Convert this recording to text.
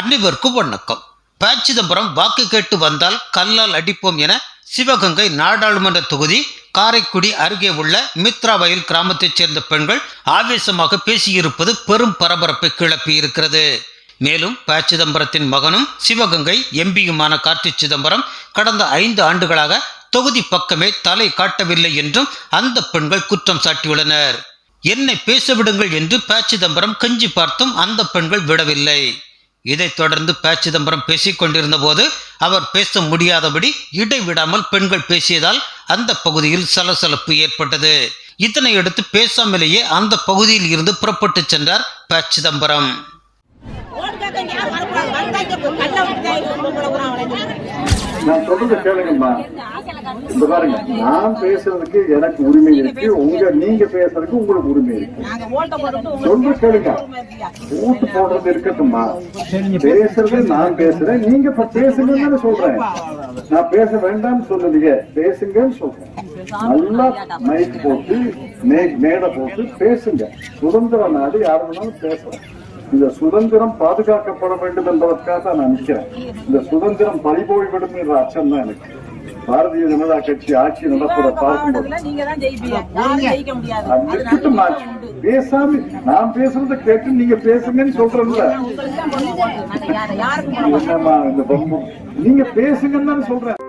அனைவருக்கும் வணக்கம் ப சிதம்பரம் வாக்கு கேட்டு வந்தால் கல்லால் அடிப்போம் என சிவகங்கை நாடாளுமன்ற தொகுதி காரைக்குடி அருகே உள்ள மித்ராவயல் கிராமத்தைச் சேர்ந்த பெண்கள் ஆவேசமாக பேசியிருப்பது பெரும் பரபரப்பை கிளப்பி இருக்கிறது மேலும் ப சிதம்பரத்தின் மகனும் சிவகங்கை எம்பியுமான கார்த்தி சிதம்பரம் கடந்த ஐந்து ஆண்டுகளாக தொகுதி பக்கமே தலை காட்டவில்லை என்றும் அந்த பெண்கள் குற்றம் சாட்டியுள்ளனர். என்னை பேசவிடுங்கள் என்று ப சிதம்பரம் கஞ்சி பார்த்தும் அந்த பெண்கள் விடவில்லை. இதைத் தொடர்ந்து ப சிதம்பரம் பேசிக் கொண்டிருந்த போது அவர் பேச முடியாதபடி இடைவிடாமல் பெண்கள் பேசியதால் அந்த பகுதியில் சலசலப்பு ஏற்பட்டது. இதனை அடுத்து பேசாமலேயே அந்த பகுதியில் இருந்து புறப்பட்டு சென்றார் ப சிதம்பரம் நான் சொல்றது கேளுங்கம்மா. இந்த பாருங்க நான் பேசுறதுக்கு எனக்கு உரிமை இருக்கு. உங்க நீங்க பேசுறதுக்கு உங்களுக்கு உரிமை இருக்கு. சொல்லு சொல்ற கேளுங்க. ஓட்டு போடுறது இருக்கட்டும்மா. பேசுறது நான் பேசுறேன். நீங்க இப்ப பேசுங்கன்னு தானே சொல்றேன். நான் பேச வேண்டாம்னு சொல்லலையே பேசுங்கன்னு சொல்றேன். நல்லா மைக் போட்டு மேடை போட்டு பேசுங்க. சுதந்திர நாடு யார் வேணாலும் பேசலாம். இந்த சுதந்திரம் பாதுகாக்கப்பட வேண்டும் என்பதற்காக தான் நான் நிக்கிறேன் இந்த சுதந்திரம் பறிபோய்விடும் என்ற அச்சம் தான் எனக்கு. பாரதிய ஜனதா கட்சி ஆட்சி நடப்பதை பார்க்கும்போது. பேசாம நான் பேசுறத கேட்டு நீங்க பேசுங்கன்னு சொல்றேன்ல. இந்த பொம்மை? நீங்க பேசுங்கன்னு தான் சொல்றேன்.